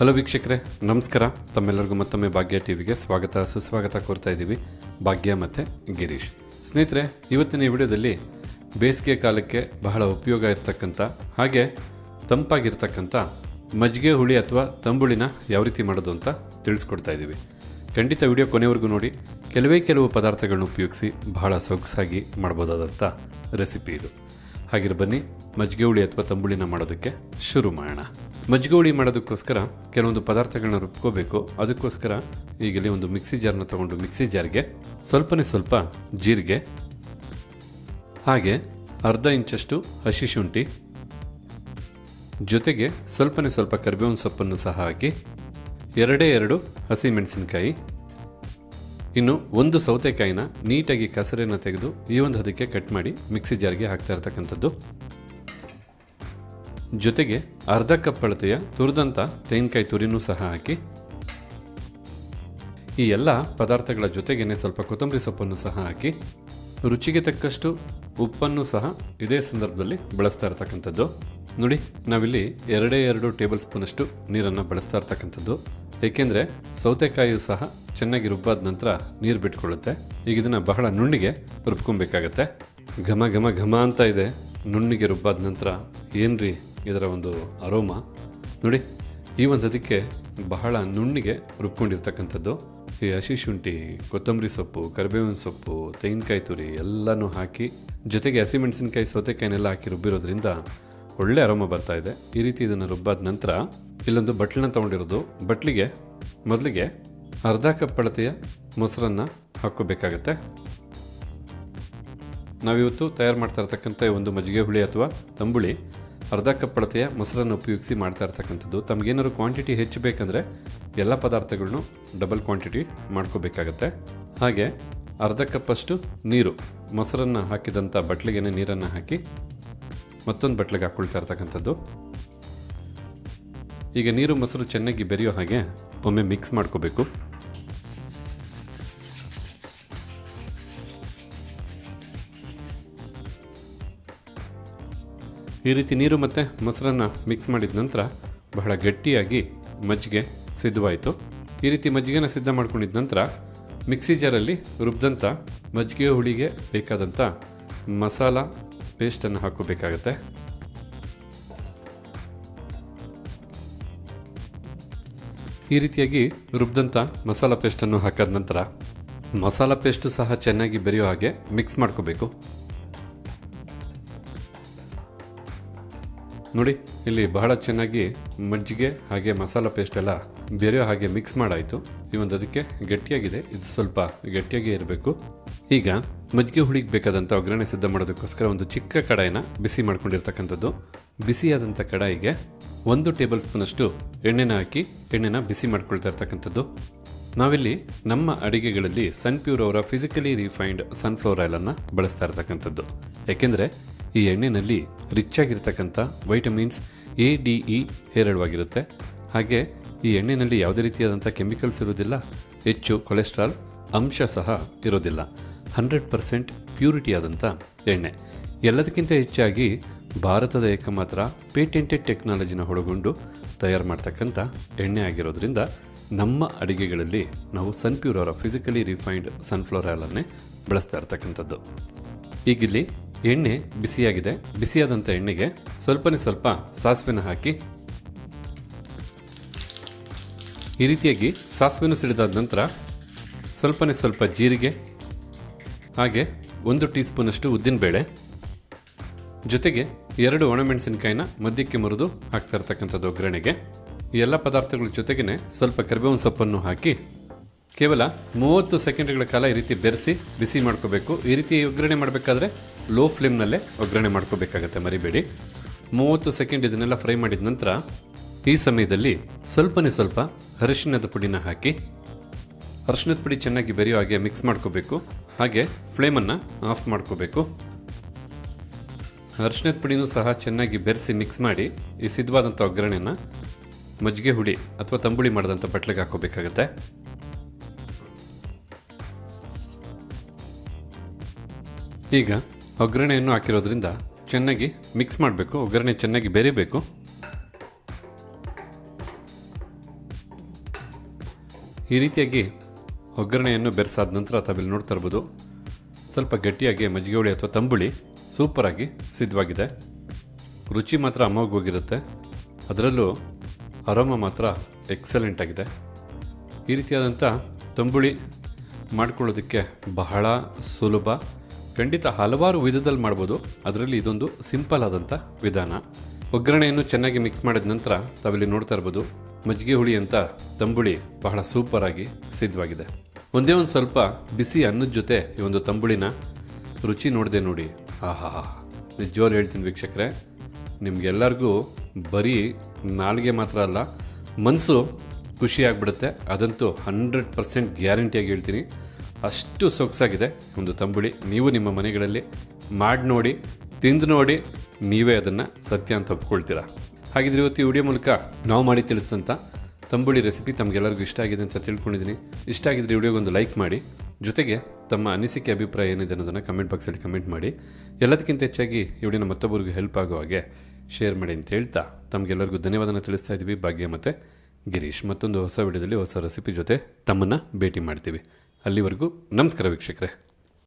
Hello ವೀಕ್ಷಕರೇ, ನಮಸ್ಕಾರ. ತಮ್ಮೆಲ್ಲರಿಗೂ ಮತ್ತೊಮ್ಮೆ ಭಾಗ್ಯ ಟಿವಿಗೆ ಸ್ವಾಗತ, ಸುಸ್ವಾಗತ ಕೋರ್ತಾ ಇದ್ದೀವಿ ಭಾಗ್ಯ ಮತ್ತು ಗಿರೀಶ್. ಸ್ನೇಹಿತರೆ, ಇವತ್ತಿನ ಈ ವಿಡಿಯೋದಲ್ಲಿ ಬೇಸಿಗೆ ಕಾಲಕ್ಕೆ ಬಹಳ ಉಪಯೋಗ ಇರತಕ್ಕಂಥ ಹಾಗೆ ತಂಪಾಗಿರ್ತಕ್ಕಂಥ ಮಜ್ಜಿಗೆ ಹುಳಿ ಅಥವಾ ತಂಬುಳಿನ ಯಾವ ರೀತಿ ಮಾಡೋದು ಅಂತ ತಿಳಿಸ್ಕೊಡ್ತಾ ಇದ್ದೀವಿ. ಖಂಡಿತ ವಿಡಿಯೋ ಕೊನೆವರೆಗೂ ನೋಡಿ. ಕೆಲವೇ ಕೆಲವು ಪದಾರ್ಥಗಳನ್ನ ಉಪಯೋಗಿಸಿ ಬಹಳ ಸೊಗಸಾಗಿ ಮಾಡ್ಬೋದಾದಂಥ ರೆಸಿಪಿ ಇದು. ಹಾಗಿರ ಬನ್ನಿ, ಮಜ್ಜಿಗೆ ಹುಳಿ ಅಥವಾ ತಂಬುಳಿನ ಮಾಡೋದಕ್ಕೆ ಶುರು ಮಾಡೋಣ. ಮಜ್ಜಿಗೆ ಮಾಡೋದಕ್ಕೋಸ್ಕರ ಕೆಲವೊಂದು ಪದಾರ್ಥಗಳನ್ನ ರುಬ್ಕೋಬೇಕು. ಅದಕ್ಕೋಸ್ಕರ ಈಗಲೇ ಒಂದು ಮಿಕ್ಸಿ ಜಾರ್ನ ತಗೊಂಡು ಮಿಕ್ಸಿ ಜಾರ್ಗೆ ಸ್ವಲ್ಪನೇ ಸ್ವಲ್ಪ ಜೀರಿಗೆ, ಹಾಗೆ ಅರ್ಧ ಇಂಚಷ್ಟು ಹಸಿ ಶುಂಠಿ, ಜೊತೆಗೆ ಸ್ವಲ್ಪನೇ ಸ್ವಲ್ಪ ಕರಿಬೇವಿನ ಸೊಪ್ಪನ್ನು ಸಹ ಹಾಕಿ ಎರಡೇ ಎರಡು ಹಸಿ ಮೆಣಸಿನಕಾಯಿ. ಇನ್ನು ಒಂದು ಸೌತೆಕಾಯಿನ ನೀಟಾಗಿ ಕಸರೆಯನ್ನು ತೆಗೆದು ಈ ಒಂದು ಹದಕ್ಕೆ ಕಟ್ ಮಾಡಿ ಮಿಕ್ಸಿ ಜಾರ್ಗೆ ಹಾಕ್ತಾ ಇರ್ತಕ್ಕಂಥದ್ದು. ಜೊತೆಗೆ ಅರ್ಧ ಕಪ್ ಅಳತೆಯ ತುರಿದಂಥ ತೆಂಗಿನಕಾಯಿ ತುರಿನೂ ಸಹ ಹಾಕಿ. ಈ ಎಲ್ಲ ಪದಾರ್ಥಗಳ ಜೊತೆಗೇನೆ ಸ್ವಲ್ಪ ಕೊತ್ತಂಬರಿ ಸೊಪ್ಪನ್ನು ಸಹ ಹಾಕಿ. ರುಚಿಗೆ ತಕ್ಕಷ್ಟು ಉಪ್ಪನ್ನು ಸಹ ಇದೇ ಸಂದರ್ಭದಲ್ಲಿ ಬಳಸ್ತಾ ಇರ್ತಕ್ಕಂಥದ್ದು. ನೋಡಿ, ನಾವಿಲ್ಲಿ ಎರಡೇ ಎರಡು ಟೇಬಲ್ ಸ್ಪೂನಷ್ಟು ನೀರನ್ನು ಬಳಸ್ತಾ ಇರ್ತಕ್ಕಂಥದ್ದು. ಏಕೆಂದರೆ ಸೌತೆಕಾಯಿಯು ಸಹ ಚೆನ್ನಾಗಿ ರುಬ್ಬಾದ ನಂತರ ನೀರು ಬಿಟ್ಕೊಳ್ಳುತ್ತೆ. ಈಗ ಇದನ್ನು ಬಹಳ ನುಣ್ಣಿಗೆ ರುಬ್ಕೊಬೇಕಾಗತ್ತೆ. ಘಮ ಘಮ ಘಮ ಅಂತ ಇದೆ. ನುಣ್ಣಿಗೆ ರುಬ್ಬಾದ ನಂತರ ಏನ್ರಿ? ಇದರ ಒಂದು ಅರೋಮ. ನೋಡಿ, ಈ ಒಂದು ಅದಕ್ಕೆ ಬಹಳ ನುಣ್ಣಿಗೆ ರುಬ್ಕೊಂಡಿರ್ತಕ್ಕಂಥದ್ದು. ಈ ಹಸಿ ಶುಂಠಿ, ಕೊತ್ತಂಬರಿ ಸೊಪ್ಪು, ಕರಿಬೇವಿನ ಸೊಪ್ಪು, ತೆಂಗಿನಕಾಯಿ ತುರಿ ಎಲ್ಲನೂ ಹಾಕಿ, ಜೊತೆಗೆ ಹಸಿಮೆಣಸಿನಕಾಯಿ ಸೌತೆಕಾಯಿನೆಲ್ಲ ಹಾಕಿ ರುಬ್ಬಿರೋದ್ರಿಂದ ಒಳ್ಳೆ ಅರೋಮ ಬರ್ತಾ ಇದೆ. ಈ ರೀತಿ ಇದನ್ನು ರುಬ್ಬಾದ ನಂತರ ಇಲ್ಲೊಂದು ಬಟ್ಲನ್ನ ತೊಗೊಂಡಿರೋದು. ಬಟ್ಲಿಗೆ ಮೊದಲಿಗೆ ಅರ್ಧ ಕಪ್ ಅಳತೆಯ ಮೊಸರನ್ನು ಹಾಕ್ಕೋಬೇಕಾಗತ್ತೆ. ನಾವಿವತ್ತು ತಯಾರು ಮಾಡ್ತಾ ಇರ್ತಕ್ಕಂಥ ಒಂದು ಮಜ್ಜಿಗೆ ಹುಳಿ ಅಥವಾ ತಂಬುಳಿ ಅರ್ಧ ಕಪ್ ಅಳತೆಯ ಮೊಸರನ್ನು ಉಪಯೋಗಿಸಿ ಮಾಡ್ತಾ ಇರ್ತಕ್ಕಂಥದ್ದು. ತಮಗೇನಾದ್ರು ಕ್ವಾಂಟಿಟಿ ಹೆಚ್ಚು ಬೇಕಂದರೆ ಎಲ್ಲ ಪದಾರ್ಥಗಳನ್ನು ಡಬಲ್ ಕ್ವಾಂಟಿಟಿ ಮಾಡ್ಕೋಬೇಕಾಗತ್ತೆ. ಹಾಗೆ ಅರ್ಧ ಕಪ್ಪಷ್ಟು ನೀರು, ಮೊಸರನ್ನು ಹಾಕಿದಂಥ ಬಟ್ಲಿಗೆನೆ ನೀರನ್ನು ಹಾಕಿ ಮತ್ತೊಂದು ಬಟ್ಲಿಗೆ ಹಾಕ್ಕೊಳ್ತಾ ಇರ್ತಕ್ಕಂಥದ್ದು. ಈಗ ನೀರು, ಮೊಸರು ಚೆನ್ನಾಗಿ ಬೆರೆಯೋ ಹಾಗೆ ಒಮ್ಮೆ ಮಿಕ್ಸ್ ಮಾಡ್ಕೋಬೇಕು. ಈ ರೀತಿ ನೀರು ಮತ್ತು ಮೊಸರನ್ನು ಮಿಕ್ಸ್ ಮಾಡಿದ ನಂತರ ಬಹಳ ಗಟ್ಟಿಯಾಗಿ ಮಜ್ಜಿಗೆ ಸಿದ್ಧವಾಯಿತು. ಈ ರೀತಿ ಮಜ್ಜಿಗೆನ ಸಿದ್ಧ ಮಾಡ್ಕೊಂಡಿದ್ದ ನಂತರ ಮಿಕ್ಸಿ ಜಾರಲ್ಲಿ ರುಬ್ದಂಥ ಮಜ್ಜಿಗೆ ಹುಳಿಗೆ ಬೇಕಾದಂಥ ಮಸಾಲ ಪೇಸ್ಟನ್ನು ಹಾಕೋಬೇಕಾಗತ್ತೆ. ಈ ರೀತಿಯಾಗಿ ರುಬ್ದಂಥ ಮಸಾಲ ಪೇಸ್ಟನ್ನು ಹಾಕಾದ ನಂತರ ಮಸಾಲ ಪೇಸ್ಟು ಸಹ ಚೆನ್ನಾಗಿ ಬೆರೆಯೋ ಹಾಗೆ ಮಿಕ್ಸ್ ಮಾಡ್ಕೋಬೇಕು. ನೋಡಿ, ಇಲ್ಲಿ ಬಹಳ ಚೆನ್ನಾಗಿ ಮಜ್ಜಿಗೆ ಹಾಗೆ ಮಸಾಲ ಪೇಸ್ಟ್ ಎಲ್ಲ ಬೇರೆ ಹಾಗೆ ಮಿಕ್ಸ್ ಮಾಡಾಯಿತು. ಈ ಒಂದು ಅದಕ್ಕೆ ಗಟ್ಟಿಯಾಗಿದೆ. ಇದು ಸ್ವಲ್ಪ ಗಟ್ಟಿಯಾಗೇ ಇರಬೇಕು. ಈಗ ಮಜ್ಜಿಗೆ ಹುಳಿಗೆ ಬೇಕಾದಂಥ ಒಗ್ಗರಣೆ ಸಿದ್ಧ ಮಾಡೋದಕ್ಕೋಸ್ಕರ ಒಂದು ಚಿಕ್ಕ ಕಡಾಯಿನ ಬಿಸಿ ಮಾಡ್ಕೊಂಡಿರ್ತಕ್ಕಂಥದ್ದು. ಬಿಸಿಯಾದಂಥ ಕಡಾಯಿಗೆ ಒಂದು ಟೇಬಲ್ ಸ್ಪೂನಷ್ಟು ಎಣ್ಣೆನ ಹಾಕಿ ಎಣ್ಣೆನ ಬಿಸಿ ಮಾಡ್ಕೊಳ್ತಾ ಇರ್ತಕ್ಕಂಥದ್ದು. ನಾವಿಲ್ಲಿ ನಮ್ಮ ಅಡಿಗೆಗಳಲ್ಲಿ ಸನ್ಪ್ಯೂರ್ ಅವರ ಫಿಸಿಕಲಿ ರಿಫೈನ್ಡ್ ಸನ್ಫ್ಲವರ್ ಆಯಿಲನ್ನು ಬಳಸ್ತಾ ಇರ್ತಕ್ಕಂಥದ್ದು. ಯಾಕೆಂದರೆ ಈ ಎಣ್ಣೆಯಲ್ಲಿ ರಿಚ್ ಆಗಿರ್ತಕ್ಕಂಥ ವೈಟಮಿನ್ಸ್ ಎ ಡಿ ಇ ಹೇರಳವಾಗಿರುತ್ತೆ. ಹಾಗೆ ಈ ಎಣ್ಣೆನಲ್ಲಿ ಯಾವುದೇ ರೀತಿಯಾದಂಥ ಕೆಮಿಕಲ್ಸ್ ಇರೋದಿಲ್ಲ ಹೆಚ್ಚು ಕೊಲೆಸ್ಟ್ರಾಲ್ ಅಂಶ ಸಹ ಇರೋದಿಲ್ಲ ಹಂಡ್ರೆಡ್ ಪರ್ಸೆಂಟ್ ಪ್ಯೂರಿಟಿ ಆದಂಥ ಎಣ್ಣೆ. ಎಲ್ಲದಕ್ಕಿಂತ ಹೆಚ್ಚಾಗಿ ಭಾರತದ ಏಕಮಾತ್ರ ಪೇಟೆಂಟೆಡ್ ಟೆಕ್ನಾಲಜಿನ ಒಳಗೊಂಡು ತಯಾರು ಮಾಡ್ತಕ್ಕಂಥ ಎಣ್ಣೆ ಆಗಿರೋದ್ರಿಂದ ನಮ್ಮ ಅಡಿಗೆಗಳಲ್ಲಿ ನಾವು ಸನ್ಪ್ಯೂರ್ ಅವರ ಫಿಸಿಕಲಿ ರಿಫೈನ್ಡ್ ಸನ್ಫ್ಲವರ್ ಆಯಿಲನ್ನೇ ಬಳಸ್ತಾ ಇರ್ತಕ್ಕಂಥದ್ದು. ಈಗಿಲ್ಲಿ ಎಣ್ಣೆ ಬಿಸಿಯಾಗಿದೆ. ಬಿಸಿಯಾದಂಥ ಎಣ್ಣೆಗೆ ಸ್ವಲ್ಪನೇ ಸ್ವಲ್ಪ ಸಾಸಿವೆನ ಹಾಕಿ. ಈ ರೀತಿಯಾಗಿ ಸಾಸಿವೆನ ಸಿಡಿದಾದ ನಂತರ ಸ್ವಲ್ಪನೇ ಸ್ವಲ್ಪ ಜೀರಿಗೆ, ಹಾಗೆ ಒಂದು ಟೀ ಸ್ಪೂನಷ್ಟು ಉದ್ದಿನಬೇಳೆ. ಜೊತೆಗೆ ಎರಡು ಒಣಮೆಣಸಿನಕಾಯಿನ ಮಧ್ಯಕ್ಕೆ ಮುರಿದು ಹಾಕ್ತಾ ಇರ್ತಕ್ಕಂಥದ್ದು ಒಗ್ಗರಣೆಗೆ. ಎಲ್ಲ ಪದಾರ್ಥಗಳ ಜೊತೆಗೇ ಸ್ವಲ್ಪ ಕರಿಬೇವಿನ ಸೊಪ್ಪನ್ನು ಹಾಕಿ. ಕೇವಲ ಮೂವತ್ತು ಸೆಕೆಂಡ್ಗಳ ಕಾಲ ಈ ರೀತಿ ಬೆರೆಸಿ, ಬಿಸಿ ಮಾಡ್ಕೋಬೇಕು. ಈ ರೀತಿ ಒಗ್ಗರಣೆ ಮಾಡಬೇಕಾದ್ರೆ ಲೋ ಫ್ಲೇಮ್ನಲ್ಲೇ ಒಗ್ಗರಣೆ ಮಾಡ್ಕೋಬೇಕಾಗತ್ತೆ, ಮರಿಬೇಡಿ. ಮೂವತ್ತು ಸೆಕೆಂಡ್ ಇದನ್ನೆಲ್ಲ ಫ್ರೈ ಮಾಡಿದ ನಂತರ ಈ ಸಮಯದಲ್ಲಿ ಸ್ವಲ್ಪನೇ ಸ್ವಲ್ಪ ಅರಿಶಿಣದ ಪುಡಿನ ಹಾಕಿ, ಅರಿಶಿಣದ ಪುಡಿ ಚೆನ್ನಾಗಿ ಬೆರೆಯೋ ಹಾಗೆ ಮಿಕ್ಸ್ ಮಾಡ್ಕೋಬೇಕು. ಹಾಗೆ ಫ್ಲೇಮನ್ನು ಆಫ್ ಮಾಡ್ಕೋಬೇಕು. ಅರಿಶಿಣದ ಪುಡಿನೂ ಸಹ ಚೆನ್ನಾಗಿ ಬೆರೆಸಿ ಮಿಕ್ಸ್ ಮಾಡಿ ಈ ಸಿದ್ಧವಾದಂಥ ಒಗ್ಗರಣೆಯನ್ನು ಮಜ್ಜಿಗೆ ಹುಡಿ ಅಥವಾ ತಂಬುಳಿ ಮಾಡಿದಂಥ ಬಟ್ಲಿಗೆ ಹಾಕೋಬೇಕಾಗತ್ತೆ. ಈಗ ಒಗ್ಗರಣೆಯನ್ನು ಹಾಕಿರೋದ್ರಿಂದ ಚೆನ್ನಾಗಿ ಮಿಕ್ಸ್ ಮಾಡಬೇಕು, ಒಗ್ಗರಣೆ ಚೆನ್ನಾಗಿ ಬೆರಿಬೇಕು. ಈ ರೀತಿಯಾಗಿ ಒಗ್ಗರಣೆಯನ್ನು ಬೆರೆಸಾದ ನಂತರ ತಾವಿಲ್ಲಿ ನೋಡ್ತಾ ಇರ್ಬೋದು, ಸ್ವಲ್ಪ ಗಟ್ಟಿಯಾಗಿ ಮಜ್ಜಿಗೆ ಹುಳಿ ಅಥವಾ ತಂಬುಳಿ ಸೂಪರಾಗಿ ಸಿದ್ಧವಾಗಿದೆ. ರುಚಿ ಮಾತ್ರ ಅಮೋಘವಾಗಿರುತ್ತೆ ಅದರಲ್ಲೂ ಅರೋಮ ಮಾತ್ರ ಎಕ್ಸಲೆಂಟ್ ಆಗಿದೆ. ಈ ರೀತಿಯಾದಂಥ ತಂಬುಳಿ ಮಾಡ್ಕೊಳ್ಳೋದಕ್ಕೆ ಬಹಳ ಸುಲಭ. ಖಂಡಿತ ಹಲವಾರು ವಿಧದಲ್ಲಿ ಮಾಡ್ಬೋದು. ಅದರಲ್ಲಿ ಇದೊಂದು ಸಿಂಪಲ್ ಆದಂಥ ವಿಧಾನ. ಒಗ್ಗರಣೆಯನ್ನು ಚೆನ್ನಾಗಿ ಮಿಕ್ಸ್ ಮಾಡಿದ ನಂತರ ತಾವಿಲ್ಲಿ ನೋಡ್ತಾ ಇರ್ಬೋದು, ಮಜ್ಜಿಗೆ ಹುಳಿ ಅಂತ ತಂಬುಳಿ ಬಹಳ ಸೂಪರಾಗಿ ಸಿದ್ಧವಾಗಿದೆ. ಒಂದೇ ಒಂದು ಸ್ವಲ್ಪ ಬಿಸಿ ಅನ್ನದ ಜೊತೆ ಈ ಒಂದು ತಂಬುಳಿನ ರುಚಿ ನೋಡಿದೆ ನೋಡಿ. ಆಹಾ, ನಿಜವಾಗ್ಲೂ ಹೇಳ್ತೀನಿ ವೀಕ್ಷಕರೇ, ನಿಮ್ಗೆಲ್ಲರಿಗೂ ಬರೀ ನಾಲ್ಗೆ ಮಾತ್ರ ಅಲ್ಲ ಮನಸ್ಸು ಖುಷಿಯಾಗ್ಬಿಡುತ್ತೆ ಅದಂತೂ ಹಂಡ್ರೆಡ್ ಪರ್ಸೆಂಟ್ ಗ್ಯಾರಂಟಿಯಾಗಿ ಹೇಳ್ತೀನಿ. ಅಷ್ಟು ಸೊಗಸಾಗಿದೆ. ಒಂದು ತಂಬುಳಿ ನೀವು ನಿಮ್ಮ ಮನೆಗಳಲ್ಲಿ ಮಾಡಿ ನೋಡಿ, ತಿಂದು ನೋಡಿ, ನೀವೇ ಅದನ್ನು ಸತ್ಯ ಅಂತ ಒಪ್ಕೊಳ್ತೀರಾ? ಹಾಗಿದ್ರೆ ಇವತ್ತು ಈ ವಿಡಿಯೋ ಮೂಲಕ ನಾವು ಮಾಡಿ ತಿಳಿಸಿದಂಥ ತಂಬುಳಿ ರೆಸಿಪಿ ತಮಗೆಲ್ಲರಿಗೂ ಇಷ್ಟ ಆಗಿದೆ ಅಂತ ತಿಳ್ಕೊಂಡಿದ್ದೀನಿ. ಇಷ್ಟ ಆಗಿದ್ರೆ ವಿಡಿಯೋಗೊಂದು ಲೈಕ್ ಮಾಡಿ. ಜೊತೆಗೆ ತಮ್ಮ ಅನಿಸಿಕೆ, ಅಭಿಪ್ರಾಯ ಏನಿದೆ ಅನ್ನೋದನ್ನು ಕಮೆಂಟ್ ಬಾಕ್ಸಲ್ಲಿ ಕಮೆಂಟ್ ಮಾಡಿ. ಎಲ್ಲದಕ್ಕಿಂತ ಹೆಚ್ಚಾಗಿ ಈ ವಿಡಿಯೋನ ಮತ್ತೊಬ್ಬರಿಗೂ ಹೆಲ್ಪ್ ಆಗೋ ಹಾಗೆ ಶೇರ್ ಮಾಡಿ ಅಂತ ಹೇಳ್ತಾ ತಮಗೆಲ್ಲರಿಗೂ ಧನ್ಯವಾದನ ತಿಳಿಸ್ತಾ ಇದ್ದೀವಿ. ಭಾಗ್ಯ ಮತ್ತು ಗಿರೀಶ್. ಮತ್ತೊಂದು ಹೊಸ ವಿಡಿಯೋದಲ್ಲಿ ಹೊಸ ರೆಸಿಪಿ ಜೊತೆ ತಮ್ಮನ್ನು ಭೇಟಿ ಮಾಡ್ತೀವಿ. ಅಲ್ಲಿವರೆಗೂ ನಮಸ್ಕಾರ ವೀಕ್ಷಕರೇ.